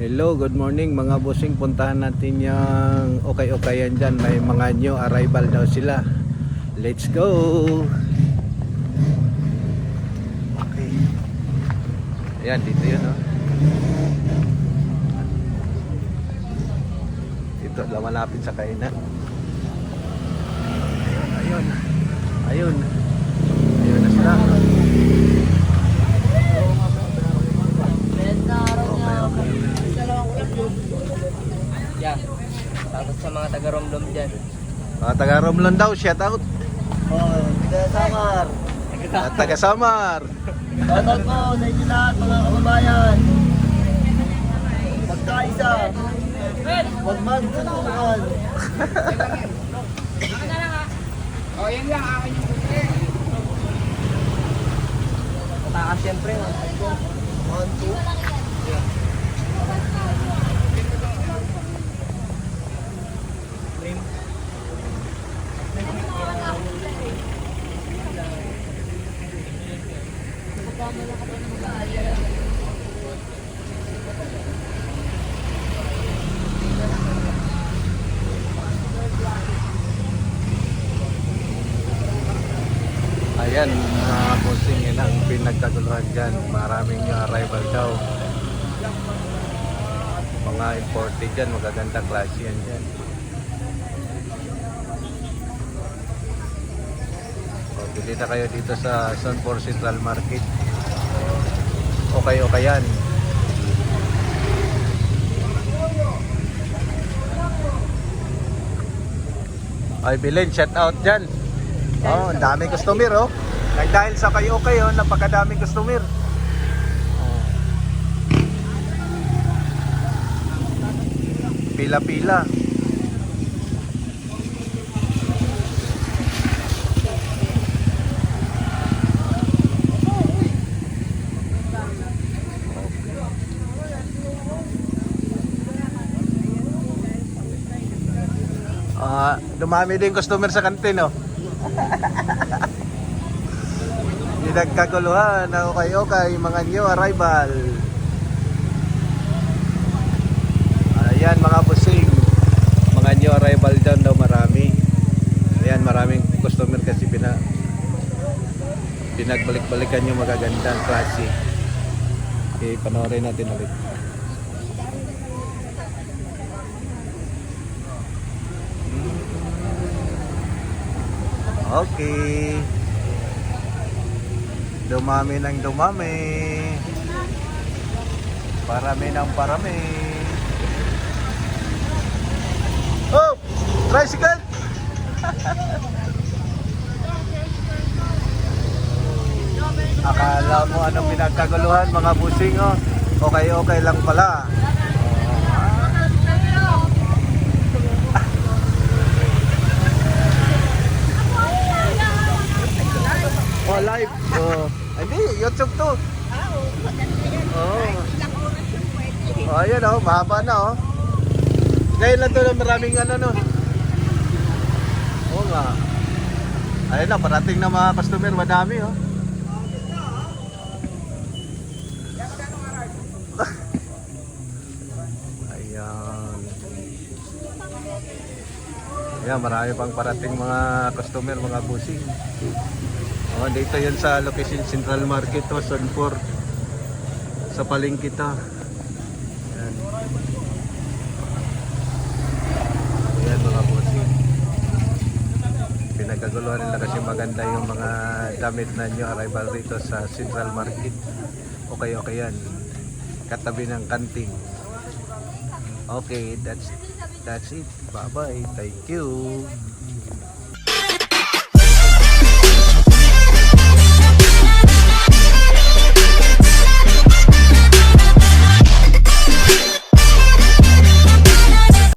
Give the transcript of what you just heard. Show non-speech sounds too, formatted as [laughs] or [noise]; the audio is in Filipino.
Hello, good morning mga bossing. Puntahan natin yung okay-okayan dyan. May mga new arrival daw sila. Let's go! Okay. Ayan, dito yun oh. Dito, malapit sa kainan. Ayun. Ayun. Ayun na sila. Yeah. Tapos sa mga taga-romlom dyan. Mga taga Romlon daw, shout out. Oh, taga Samar. At taga Samar. Shoutout po sa inyo lahat mga kababayan. Magkaisa. Huwag man suntukan. [laughs] O, yan lang, akin yung puti. Matakas siyempre. One, two. Ayan, mga bossing, yun ang pinagkaguluhan dyan. Maraming yung arrival daw. Mga imported dyan, magaganda klase yan dyan. So, bili na kayo dito sa Sunpor Central Market. Okay, okay yan. Ay, bilin, shout out dyan. Oh, ang daming customer oh. Like, dahil sa kayo kayo, napakadaming customer. Oh. Pila-pila. Ah, dumami din customer sa kantin oh. [laughs] Pinagkaguluhan na okay okay mga new arrival. Ayan mga busing. Mga new arrival dyan daw marami. Ayan maraming customer kasi pina pinagbalik-balikan yung magagandang klase. Okay, panoorin natin ulit. Okay. Dumami ng dumami. Parami ng parami. Oh! Tricycle! Akala mo anong pinagkaguluhan mga busing oh. Okay okay lang pala. Oh, live. Oh. Hindi, YouTube to. Oh. Oh, ayan oh, mahaba na oh. Ngayon lang to na maraming ano no. Oo nga. Ayun na, parating na mga customer, madami oh. [laughs] Ayan. Ayan, marami pang parating mga customer, mga busing. Oh, dito yan sa location Central Market to, Sunpor. Sa palengke to. Yan. Ayan mga bossing. Pinagkaguluhan nila kasi maganda yung mga damit na nyo arrival dito sa Central Market. Okay, okay yan. Katabi ng kanting. Okay, that's that's it. Bye-bye. Thank you.